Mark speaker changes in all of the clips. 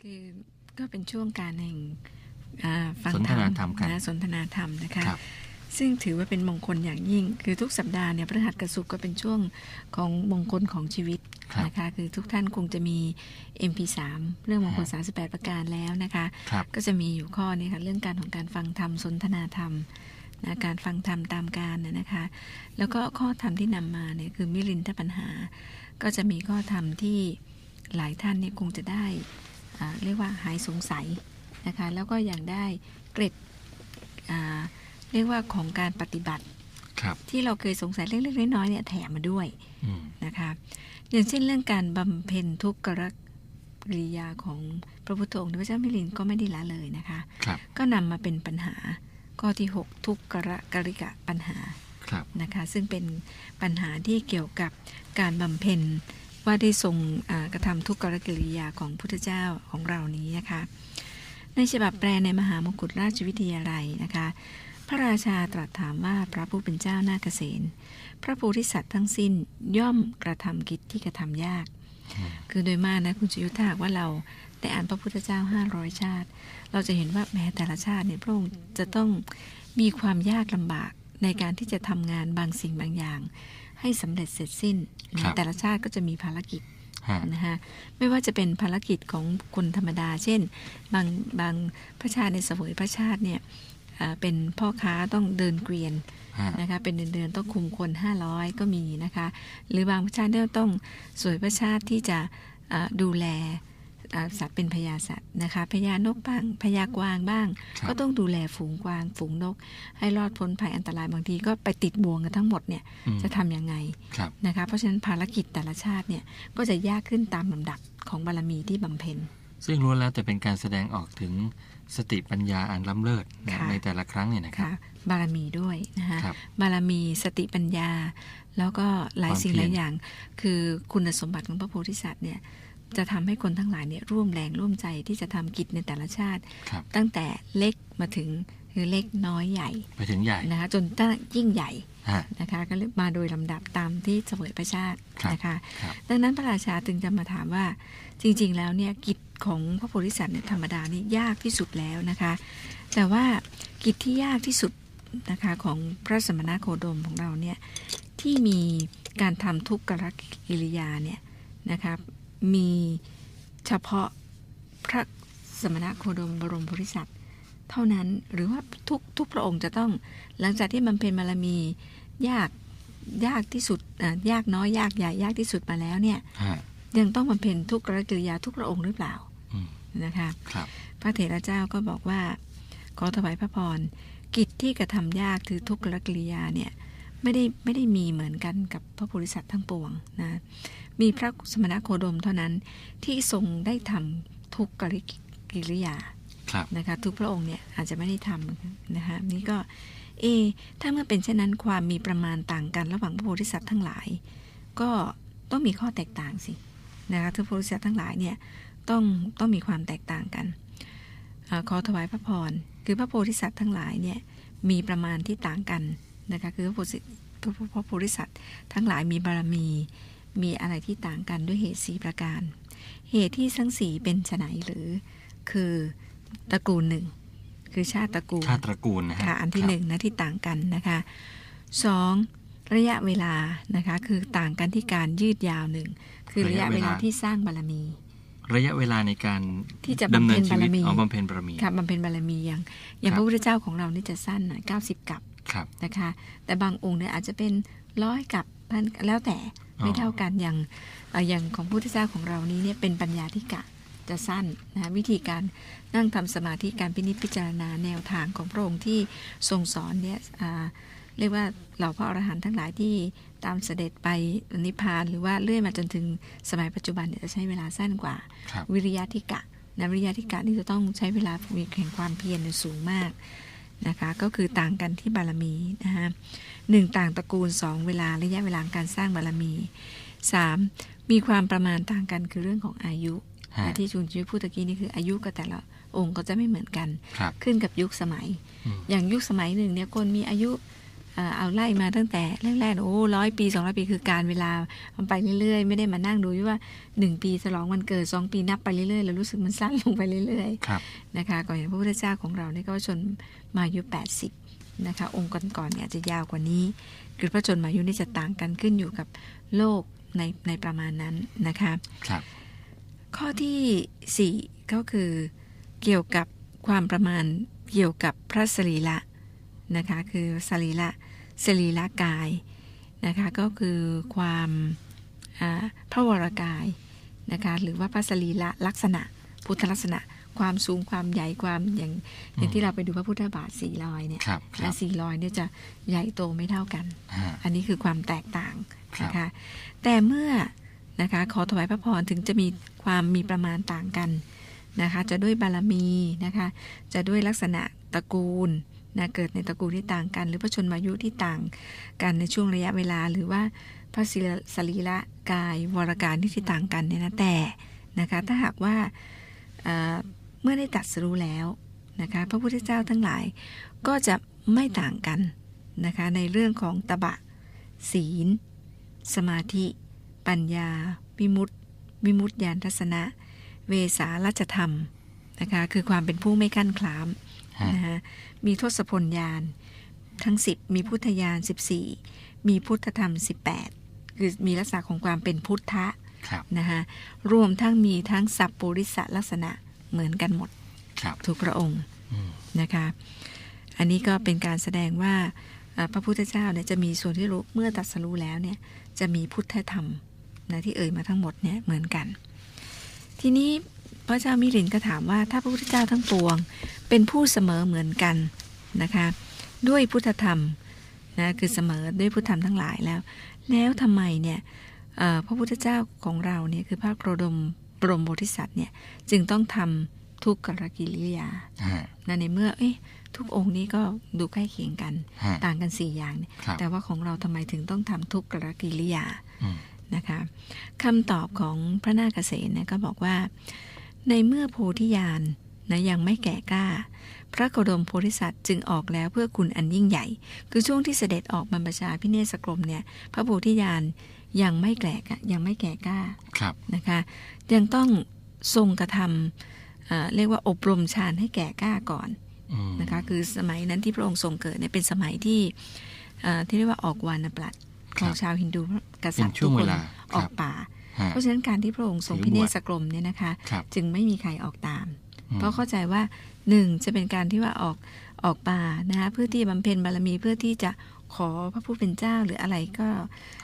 Speaker 1: คือก็เป็นช่วงการแห่งอ่าฟัง
Speaker 2: สนทนาธรรมกัน
Speaker 1: นะสนทนาธรรมนะคะ
Speaker 2: ครับ
Speaker 1: ซึ่งถือว่าเป็นมงคลอย่างยิ่ง คือทุกสัปดาห์เนี่ยพฤหัสกับศุกร์ก็เป็นช่วงของมงคลของชีวิต
Speaker 2: ครับ
Speaker 1: นะคะ คือทุกท่านคงจะมี MP3 เรื่องมงคล 38 ประการแล้วนะคะ
Speaker 2: ครับ
Speaker 1: ก็จะมีอยู่ข้อนี้ค่ะเรื่องการของการฟังธรรมสนทนาธรรมนะการฟังธรรมตามการนะนะคะ แล้วก็ข้อธรรมที่นำมาเนี่ยคือมิรินทปัญหา ก็จะมีข้อธรรมที่หลายท่านเนี่ยคงจะได้อ่า เรียกว่าหายสงสัยนะคะแล้วก็อย่างได้เกร็ดอ่าเรียกว่าของการปฏิบัติ
Speaker 2: ครับ
Speaker 1: ที่เราเคยสงสัยเล็กๆน้อยๆเนี่ยแถมมาด้วย
Speaker 2: อืม
Speaker 1: นะคะอย่างเช่นเรื่องการบำเพ็ญทุกขกริยาของพระพุทธองค์พระเจ้ามิลินก็ไม่ได้ละเลยนะคะ
Speaker 2: ครับ
Speaker 1: ก็นำมาเป็นปัญหาข้อที่ 6 ทุกขกริกะปัญหา
Speaker 2: ครับ
Speaker 1: นะคะซึ่งเป็นปัญหาที่เกี่ยวกับการบำเพ็ญ ว่าได้ทรงกระทำทุกขกิริยาของพุทธเจ้าของเรานี้นะคะ ในฉบับแปลในมหามงกุฎราชวิทยาลัยนะคะ พระราชาตรัสถามว่าพระผู้เป็นเจ้านาคเษนพระโพธิสัตว์ทั้งสิ้นย่อมกระทำกิจที่กระทำยาก คือโดยมากนะคุณชยุทธากว่าเราได้อ่านพระพุทธเจ้า 500 ชาติ เราจะเห็นว่าแม้แต่ละชาติเนี่ยพระองค์จะต้องมีความยากลำบากในการที่จะทำงานบางสิ่งบางอย่าง ให้สำเร็จเสร็จสิ้น
Speaker 2: ครับ
Speaker 1: แต่ละชาติก็จะมีภารกิจ
Speaker 2: ฮะ
Speaker 1: นะคะไม่ว่าจะเป็นภารกิจของคนธรรมดา เช่น บางบางพระชาติในเสวยพระชาติเนี่ยอ่าเป็นพ่อค้าต้องเดินเกวียน
Speaker 2: ฮะ
Speaker 1: นะคะเป็นเดือนๆต้องคุมคน 500 ก็มีนะคะ หรือบางพระชาติก็ต้องสวยพระชาติที่จะอ่าดูแลอ่า สัตว์เป็นพญาสัตว์นะคะพญานกบ้างพญากวางบ้าง
Speaker 2: ครับ
Speaker 1: ก็ต้องดูแลฝูงกวาง ฝูงนก ให้รอดพ้นภัยอันตรายบางทีก็ไปติดบ่วงกันทั้งหมดเนี่ย
Speaker 2: อืม
Speaker 1: จะทำยังไง
Speaker 2: ครับ
Speaker 1: นะคะเพราะฉะนั้นภารกิจแต่ละชาติเนี่ยก็จะยากขึ้นตามลำดับของบารมีที่บำเพ็ญ
Speaker 2: ซึ่งล้วนแล้วแต่เป็นการแสดงออกถึงสติปัญญาอันล้ำเลิศนะ
Speaker 1: ค่ะ
Speaker 2: ในแต่ละครั้งเนี่ยนะครับ
Speaker 1: ค่ะบารมีด้วยนะคะ
Speaker 2: ครับ
Speaker 1: บารมีสติปัญญา แล้วก็หลาย
Speaker 2: ความ
Speaker 1: สิ่ง
Speaker 2: เพี
Speaker 1: ห
Speaker 2: ยร
Speaker 1: ลายอย่าง คือคุณสมบัติของพระโพธิสัตว์เนี่ย จะทำให้คนทั้งหลายเนี่ยร่วมแรงร่วมใจที่จะทำกิจในแต่ละชาติ
Speaker 2: ครับ
Speaker 1: ตั้งแต่เล็กมาถึงคือเล็กน้อยใหญ่
Speaker 2: ไปถึงใหญ่
Speaker 1: นะคะจนตั้งยิ่งใหญ่
Speaker 2: ฮะ
Speaker 1: นะคะก็มาโดยลำดับตามที่เสวยพระชาติ
Speaker 2: ครับ
Speaker 1: นะคะ
Speaker 2: ครับ
Speaker 1: ดังนั้นพระราชาจึงจะมาถามว่าจริง ๆ แล้วเนี่ยกิจของพระโพธิสัตว์เนี่ยธรรมดานี่ยากที่สุดแล้วนะคะ แต่ว่ากิจที่ยากที่สุดนะคะของพระสมณโคดมของเราเนี่ยที่มีการทำทุกขกิริยาเนี่ยนะคะ มีเฉพาะพระสมณโคดมบรมโพธิสัตว์เท่านั้นหรือว่าทุกทุกพระองค์จะต้องหลังจากที่บำเพ็ญบารมียากยากที่สุดอะยากน้อยยากใหญ่ยากที่สุดมาแล้วเนี่ย
Speaker 2: ฮะ
Speaker 1: ยังต้องบำเพ็ญทุกกรกิริยาทุกพระองค์หรือเปล่า
Speaker 2: อืม
Speaker 1: นะคะ
Speaker 2: ครับ
Speaker 1: พระเถระเจ้าก็บอกว่า ขอถวายพระพรกิจที่กระทำยากคือทุกขกิริยาเนี่ยไม่ได้ไม่ได้มีเหมือนกันกับพระโพธิสัตว์ทั้งปวงนะ มีพระสมณโคดมเท่านั้นที่ทรงได้ทำทุกกกิริยา
Speaker 2: ครับ
Speaker 1: นะคะทุกพระองค์เนี่ยอาจจะไม่ได้ทำนะคะนี่ก็เอะถ้าเมื่อเป็นเช่นนั้นความมีประมาณต่างกันระหว่างพระโพธิสัตว์ทั้งหลาย ก็ต้องมีข้อแตกต่างสินะคะทุกพระโพธิสัตว์ทั้งหลายเนี่ยต้องต้องมีความแตกต่างกันอาขอถวายพระพรคือพระโพธิสัตว์ทั้งหลายเนี่ยมีประมาณที่ต่างกันนะคะคือพระโพธิพระพระโพธิสัตว์ทั้งหลายมีบารมี มีอะไรที่ต่างกันด้วยเหตุสีประการ เหตุที่ทั้งสี่เป็นไฉนหรือ คือตระกูลหนึ่งคือชาติตระกูล
Speaker 2: ชาติตระกูลนะฮะ
Speaker 1: ค่ะอันที่
Speaker 2: ครับ
Speaker 1: หนึ่งนะที่ต่างกันนะคะสองระยะเวลานะคะคือต่างกันที่การยืดยาวหนึ่งคือระยะเวลาที่สร้างบารมี
Speaker 2: ระยะเวลาในการ
Speaker 1: ที่จะ
Speaker 2: ดำ
Speaker 1: บำ
Speaker 2: เนิ
Speaker 1: เพ็
Speaker 2: น
Speaker 1: ญ
Speaker 2: ชี
Speaker 1: บาร
Speaker 2: วิต
Speaker 1: มี
Speaker 2: อ๋อบำเพ็ญบารมี
Speaker 1: ค่ะบำเพ็ญบารมีอย่าง อย่าง
Speaker 2: ครั
Speaker 1: พ
Speaker 2: บ
Speaker 1: ระพุทธเจ้าของเรานี่จะสั้นหน่อยเก้าสิบกับ
Speaker 2: ครับ
Speaker 1: นะคะ แต่บางองค์เนี่ยอาจจะเป็นร้อยกับพันแล้วแต่ ไม่เท่ากันอย่างเอ่ออย่างของพระพุทธเจ้าของเรานี้เนี่ยเป็นปัญญาธิกะจะสั้นนะคะวิธีการนั่งทำสมาธิการพินิจพิจารณาแนวทางของพระองค์ที่ทรงสอนเนี่ยอ่าเรียกว่าเหล่าพระอรหันต์ทั้งหลายที่ตามเสด็จไปนิพพานหรือว่าเลื่อยมาจนถึงสมัยปัจจุบันเนี่ยจะใช้เวลาสั้นกว่า
Speaker 2: ครับ
Speaker 1: วิริยะธิกะนะวิริยะธิกะนี่จะต้องใช้เวลามีแข่งความเพียรเนี่ยสูงมาก นะคะก็คือต่างกันที่บารมีนะคะหนึ่งต่างตระกูลสองเวลาระยะเวลาการสร้างบารมีสามมีความประมาณต่างกันคือเรื่องของอายุ
Speaker 2: ฮะ
Speaker 1: ที่จุนชีวิตพูดตะกี้นี่คืออายุกับแต่ละองค์ก็จะไม่เหมือนกัน
Speaker 2: ครับ
Speaker 1: ขึ้นกับยุคสมัย
Speaker 2: อืม
Speaker 1: อย่างยุคสมัยหนึ่งเนี่ยคนมีอายุ เอ่อเอาไล่มาตั้งแต่แรกๆโอ้ร้อยปีสองร้อยปีคือการเวลามันไปเรื่อยๆ ไม่ได้มานั่งดูว่าหนึ่งปีฉลองวันเกิดสองปีนับไปเรื่อยๆแล้วรู้สึกมันสั้นลงไปเรื่อยๆ
Speaker 2: ครับ
Speaker 1: นะคะก่อนอย่างพระพุทธเจ้าของเราเนี่ยก็ชนมาอายุ80นะคะองค์ก่อนๆเนี่ยอาจจะยาวกว่านี้คือพระชนมายุนี่จะต่างกันขึ้นอยู่กับโลกในในประมาณนั้นนะคะ
Speaker 2: ครับ
Speaker 1: ข้อทีสี่4ก็คือเกี่ยวกับความประมาณเกี่ยวกับพระสรีระนะคะคือสรีระ สรีระกายนะคะก็คือความอ่าพระวรกายนะคะหรือว่าพระสรีระลักษณะ พุทธลักษณะ ความสูงความใหญ่ความอย่างอย่างที่เราไปดูพระพุทธบาทสี่รอยเนี่ย
Speaker 2: ครับค
Speaker 1: และ
Speaker 2: รับ
Speaker 1: สี่รอยเนี่ยจะใหญ่โตไม่เท่ากัน
Speaker 2: ฮะ
Speaker 1: อันนี้คือความแตกต่าง
Speaker 2: ครับ
Speaker 1: นะคะแต่เมื่อนะคะขอถวายพระพรถึงจะมีความมีประมาณต่างกันนะคะจะด้วยบารมีนะคะจะด้วยลักษณะตระกูล นะเกิดในตระกูลที่ต่างกัน หรือพระชนมายุที่ต่างกันในช่วงระยะเวลา หรือว่าพระศิลสรีระกายวรการที่ที่ต่างกันเนี่ยนะแต่นะคะถ้าหากว่าเเมื่อได้ตัดสรู้แล้วนะคะพระพุทธเจ้าทั้งหลายก็จะไม่ต่างกันนะคะในเรื่องของตบะ ศีล สมาธิ ปัญญา วิมุตติวิมุตติญาณทัศนะ เวสาลัจธรรมนะคะคือความเป็นผู้ไม่กั้นคลาม นะคะมีทศพลญาณทั้ง 10 มีพุทธญาณ14 มีพุทธธรรม 18 คือมีลักษณะของความเป็นพุทธะ
Speaker 2: ครับ
Speaker 1: นะคะรวมทั้งมีทั้งสัพปุริสลักษณะเหมือนกันหมด
Speaker 2: ครับ
Speaker 1: ทุกพระองค์
Speaker 2: อืม
Speaker 1: นะคะอันนี้ก็เป็นการแสดงว่าเอ่อพระพุทธเจ้าเนี่ยจะมีส่วนที่รู้เมื่อตรัดสรู้แล้วเนี่ยจะมีพุทธธรรมนะที่เอ่ยมาทั้งหมดเนี่ยเหมือนกัน ทีนี้ พระเจ้ามิลินก็ถามว่าถ้าพระพุทธเจ้าทั้งปวง เป็นผู้เสมอเหมือนกันนะคะด้วยพุทธธรรมนะคือเสมอด้วยพุทธธรรมทั้งหลายแล้ว แล้วทำไมเนี่ยเอ่อพระพุทธเจ้าของเราเนี่ยคือพระโครดมบรมโพธิสัตว์เนี่ยจึงต้องทำทุกขกิริยา
Speaker 2: ฮะ
Speaker 1: นะในเมื่อเอ๊ะทุกองค์นี้ก็ดูใกล้เคียงกัน
Speaker 2: ฮะ
Speaker 1: ต่างกันสี่อย่างเนี่ย
Speaker 2: ครับ
Speaker 1: แต่ว่าของเราทำไมถึงต้องทำทุกขกิริยา
Speaker 2: อืม
Speaker 1: นะคะคำตอบของพระนาคเษนเนี่ยก็บอกว่า ในเมื่อโพธิญาณนะยังไม่แก่กล้า พระโคดมโพธิสัตว์จึงออกแล้วเพื่อคุณอันยิ่งใหญ่ คือช่วงที่เสด็จออกบรรพชาพิเนศกรมเนี่ย พระโพธิญาณยังไม่แก่กะยังไม่แก่กล้า
Speaker 2: ครับ
Speaker 1: นะคะ ยังต้องทรงกระทำเอ่อเรียกว่าอบรมฌานให้แก่กล้าก่อน
Speaker 2: อืม
Speaker 1: นะคะคือสมัยนั้นที่พระองค์ทรงเกิดเนี่ยเป็นสมัยที่เอ่อที่เรียกว่าออกวานปลัดของชาวฮินดูกษัตริย์
Speaker 2: เป็นช่
Speaker 1: ทุ
Speaker 2: ว
Speaker 1: ก
Speaker 2: ง
Speaker 1: ค
Speaker 2: เวนลา
Speaker 1: ออกป่า
Speaker 2: ฮะ
Speaker 1: เพราะฉะนั้นการที่พระองค์ทรง
Speaker 2: ถือ
Speaker 1: พิเน
Speaker 2: บวช
Speaker 1: ศกรมเนี่ยนะคะ
Speaker 2: ครับ
Speaker 1: จึงไม่มีใครออกตาม
Speaker 2: อืม
Speaker 1: เพราะเข้าใจว่าหนึ่งจะเป็นการที่ว่าออกออกป่านะคะเพื่อที่บำเพ็ญบารมีเพื่อที่จะขอพระผู้เป็นเจ้าหรืออะไรก็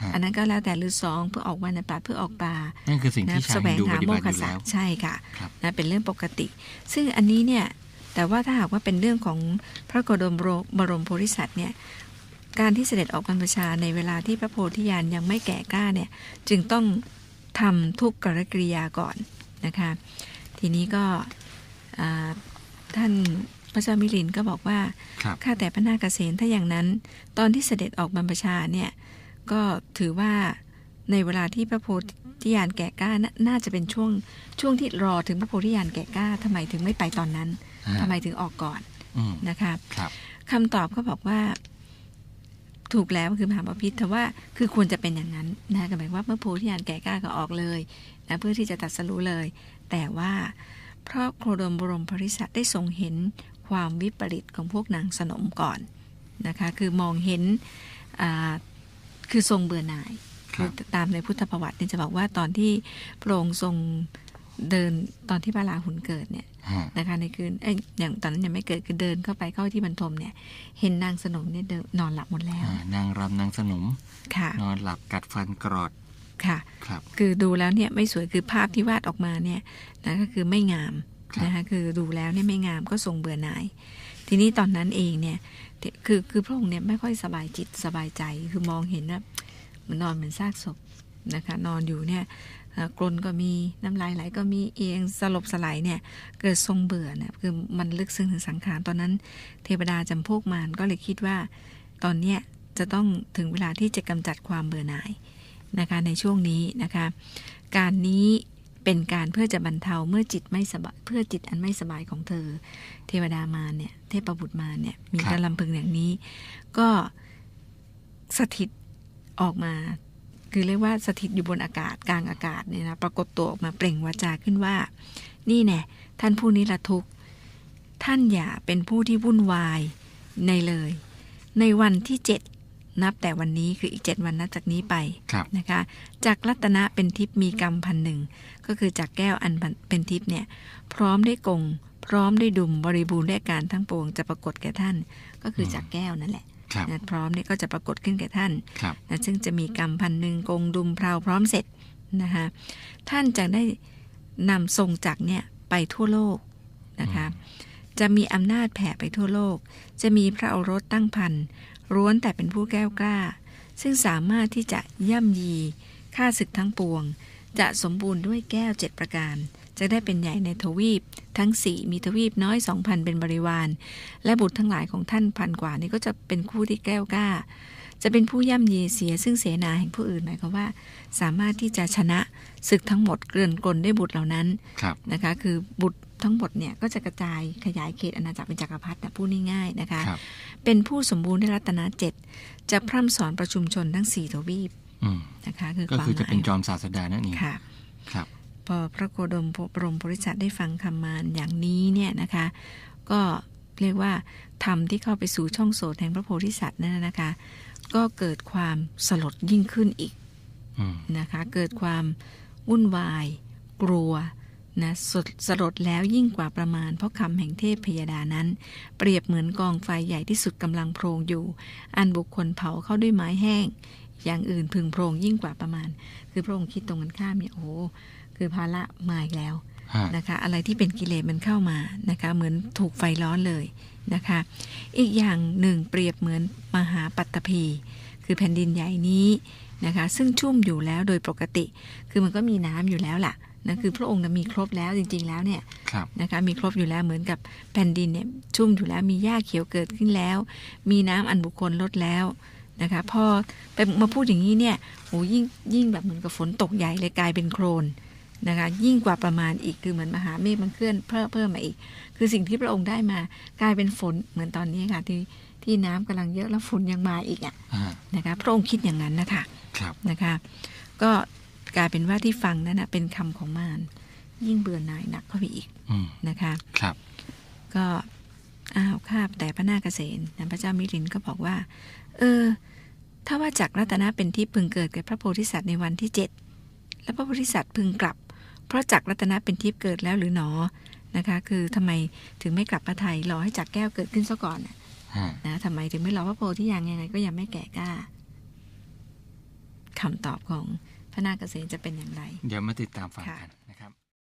Speaker 2: ฮะ
Speaker 1: อันนั้นก็แล้วแต่หรือสองเพื่อออกวานปลัดเพื่อออกป่า
Speaker 2: นั่นคือสิ่ง
Speaker 1: นะ
Speaker 2: ที่ชา
Speaker 1: แส
Speaker 2: ว
Speaker 1: ว
Speaker 2: ฮิน
Speaker 1: ง
Speaker 2: ดู
Speaker 1: หา
Speaker 2: ปฏิ
Speaker 1: โม
Speaker 2: บัติ
Speaker 1: ฆ
Speaker 2: อยู่
Speaker 1: สั
Speaker 2: แล้
Speaker 1: ต
Speaker 2: ว
Speaker 1: ว์ใช่ค่ะ
Speaker 2: ครับ
Speaker 1: นะเป็นเรื่องปกติ ซึ่งอันนี้เนี่ยแต่ว่าถ้าหากว่าเป็นเรื่องของพระโกดมบรมโพธิสัตว์เนี่ยการที่เสด็จออกบรรพชาในเวลาที่พระโพธิญาณยังไม่แก่กล้าเนี่ยจึงต้อง ทำทุกกรกิริยาก่อนนะคะ ทีนี้ก็อ่าท่านพระเจ้ามิลินก็บอกว่า
Speaker 2: ครับ
Speaker 1: ข้าแต่พระนาคเษนถ้าอย่างนั้น ตอนที่เสด็จออกบรรพชาเนี่ย ก็ถือว่าในเวลาที่พระโพธิญาณแก่กล้านาน่าจะเป็นช่วงช่วงที่รอถึงพระโพธิญาณแก่กล้าทำไมถึงไม่ไปตอนนั้น
Speaker 2: ฮะ
Speaker 1: ทำไมถึงออกก่อน
Speaker 2: อืม
Speaker 1: นะคะ
Speaker 2: ครับ
Speaker 1: คำตอบก็บอกว่า ถูกแล้วคือมหาปพิธแต่ว่าคือควรจะเป็นอย่างนั้นนะก็หมายว่าเมื่อโพธิญาณแก่กล้าก็ออกเลยนะเพื่อที่จะตัดสรู้เลย แต่ว่าเพราะโคดมบรมภริษัทได้ทรงเห็นความวิปริตของพวกนางสนมก่อนนะคะคือมองเห็นคือทรงเบื่อหน่าย
Speaker 2: ครับ
Speaker 1: ตามในพุทธประวัติเนี่ยจะบอกว่าตอนที่พระองค์ทรง เดินตอนที่พระราหุลเกิดเนี่ย
Speaker 2: ฮะ
Speaker 1: นะคะในคืนเอ้ยอย่างตอนนั้นยังไม่เกิดคือเดินเข้าไปเข้าที่บรรทมเนี่ย เห็นนางสนมเนี่ยเดินนอนหลับหมดแล้ว
Speaker 2: อ่านางรำนางสนม
Speaker 1: ค่ะ
Speaker 2: นอนหลับกัดฟันกรอด
Speaker 1: ค่ะ
Speaker 2: ครับ
Speaker 1: คือดูแล้วเนี่ยไม่สวยคือภาพที่วาดออกมาเนี่ยนะก็คือไม่งาม
Speaker 2: ครับ
Speaker 1: นะคะคือดูแล้วเนี่ยไม่งามก็ทรงเบื่อหน่าย ทีนี้ตอนนั้นเองเนี่ยคือคือพระองค์เนี่ยไม่ค่อยสบายจิตสบายใจคือมองเห็นว่าเหมันนอนเหมือนซากศพนะคะ นอนอยู่เนี่ยเอ่อ กรนก็มีน้ำลายไหลก็มีเอียงสลบสลายเนี่ยเกิดทรงเบื่อเนี่ยคือมันลึกซึ้งถึงสังขารตอนนั้น เทวดาจำพวกมารก็เลยคิดว่า ตอนเนี้ยจะต้องถึงเวลาที่จะกำจัดความเบื่อหน่ายนะคะในช่วงนี้นะคะ การนี้เป็นการเพื่อจะบรรเทาเมื่อจิตไม่สบายเพื่อจิตอันไม่สบายของเธอ เทวดามาเนี่ยเทพบุตรมาเนี่ยมี
Speaker 2: ครับ
Speaker 1: การลำพึงอย่างนี้ ก็สถิตออกมา คือเรียกว่าสถิตอยู่บนอากาศกลางอากาศเนี่ยนะปรากฏตัวออกมาเปล่งวาจาขึ้นว่า นี่แน่ท่านผู้นี้ละทุกข์ท่านอย่าเป็นผู้ที่วุ่นวายในเลย ในวันที่เจ็ดนับแต่วันนี้คืออีกเจ็ดวันนับจากนี้ไป
Speaker 2: ครับ
Speaker 1: นะคะจากรัตนะเป็นทิพย์มีกรรมพันหนึ่งก็คือจากแก้วอันเป็นทิพย์เนี่ยพร้อมได้วยกง พร้อมได้วยดุมบริบูรณ์ด้วยการทั้งปวงจะปรากฏแก่ท่านก็คือจากแก้วนั่นแหละ
Speaker 2: ครับ
Speaker 1: นะพร้อมเนี่ยก็จะปรากฏขึ้นแก่ท่าน
Speaker 2: ครับ
Speaker 1: นะซึ่งจะมีกรรมพันหนึ่งกงดุมเพราพร้อมเสร็จนะคะท่านจะได้นำทรงจักรเนี่ยไปทั่วโลกนะคะจะมีอำนาจแผ่ไปทั่วโลก จะมีพระโอรสตั้งพันร้วนแต่เป็นผู้แก้วกล้า ซึ่งสามารถที่จะย่ำยีฆ่าศึกทั้งปวง จะสมบูรณ์ด้วยแก้วเจ็ดประการ จะได้เป็นใหญ่ในทวีป ทั้งสี่มีทวีปน้อยสองพันเป็นบริวาร และบุตรทั้งหลายของท่านพันกว่านี่ก็จะเป็นคู่ที่แก้วกล้า จะเป็นผู้ย่ำยีเสียซึ่งเสนาแห่งผู้อื่นหมายความว่า สามารถที่จะชนะศึกทั้งหมดเกลื่อนกลด้วยบุตรเหล่านั้น
Speaker 2: ครับ
Speaker 1: นะคะ คือบุตรทั้งหมดเนี่ยก็จะกระจายขยายเขตอาณาจักรเป็นจักรพรรดินะพูดง่ายๆนะคะ
Speaker 2: ครับ
Speaker 1: เป็นผู้สมบูรณ์ด้วยรัตนะเจ็ดจะพร่ำสอนประชุมชนทั้งสี่ทวีป
Speaker 2: อืม
Speaker 1: นะคะคือ
Speaker 2: ก็
Speaker 1: ความ
Speaker 2: คือ
Speaker 1: ห
Speaker 2: จะ
Speaker 1: มา
Speaker 2: เป็น
Speaker 1: ย
Speaker 2: จอมศาสดานั่นเอง
Speaker 1: ค่ะ
Speaker 2: ครับ
Speaker 1: พอพระโคดมบรมโพธิสัตว์ได้ฟังคำมารอย่างนี้เนี่ยนะคะ ก็เรียกว่าธรรมที่เข้าไปสู่ช่องโสตแห่งพระโพธิสัตว์นั่นนะคะ ก็เกิดความสลดยิ่งขึ้นอีกนะคะ เกิดความวุ่นวาย กลัวนะสดสลดแล้วยิ่งกว่าประมาณ เพราะคำแห่งเทพพยดานั้น เปรียบเหมือนกองไฟใหญ่ที่สุดกำลังโพรงอยู่ อันบุคคลเผาเข้าด้วยไม้แห้ง อย่างอื่นพึงโพรงยิ่งกว่าประมาณ คือพระองค์คิดตรงกันข้ามเนี่ยโอ้ คือภาระมาอีกแล้ว
Speaker 2: ฮะ
Speaker 1: นะคะอะไรที่เป็นกิเลสมันเข้ามานะคะเหมือนถูกไฟร้อนเลยนะคะอีกอย่างหนึ่งเปรียบเหมือนมหาปัตตภีคือแผ่นดินใหญ่นี้นะคะซึ่งชุ่มอยู่แล้วโดยปกติ คือมันก็มีน้ำอยู่แล้วล่ะนะคือพระองค์น่ะมีครบแล้วจริง ๆ แล้วเนี่ย
Speaker 2: ครับ
Speaker 1: นะคะมีครบอยู่แล้วเหมือนกับแผ่นดินเนี่ยชุ่มอยู่แล้วมีหญ้าเขียวเกิดขึ้นแล้ว มีน้ำอันบุคคลลดแล้วนะคะพอไปมาพูดอย่างนี้เนี่ยโหยิ่งยิ่งแบบเหมือนกับฝนตกใหญ่เลยกลายเป็นโครน นะคะยิ่งกว่าประมาณอีกคือเหมือนมหาเมฆมันเคลื่อนเพิ่มเพิ่มมาอีก คือสิ่งที่พระองค์ได้มากลายเป็นฝนเหมือนตอนนี้ค่ะ ที่ที่น้ำกำลังเยอะแล้วฝนยังมาอีกอะ
Speaker 2: อ่า
Speaker 1: นะคะพระองค์คิดอย่างนั้นนะคะ
Speaker 2: ครับ
Speaker 1: นะคะ ก็กลายเป็นว่าที่ฟังนั้นนะเป็นคำของมารยิ่งเบื่อหน่ายหนักเข้าไปอีก
Speaker 2: อืม
Speaker 1: นะคะ
Speaker 2: ครับ
Speaker 1: ก็อ้าวข้าแต่พระนาคเษนนะพระเจ้ามิรินก็บอกว่า เออ ถ้าว่าจากรัตนะเป็นที่พึงเกิดแก่พระโพธิสัตว์ในวันที่เจ็ดและพระโพธิสัตว์พึงกลับเพ ราะจากรัตนะเป็นทิพย์เกิดแล้วหรือหนอนะคะ คือทำไมถึงไม่กลับมาไทยรอให้จากแก้วเกิดขึ้นซะก่อนน่ะ
Speaker 2: ฮะ
Speaker 1: นะทำไมถึงไม่รอพระโพธิยังยังไง ก็ยังไม่แก่กล้าคำตอบของพระนาคเษนจะเป็นอย่างไร
Speaker 2: เดี๋ยวมาติดตามฟัง
Speaker 1: ค่ะ
Speaker 2: กัน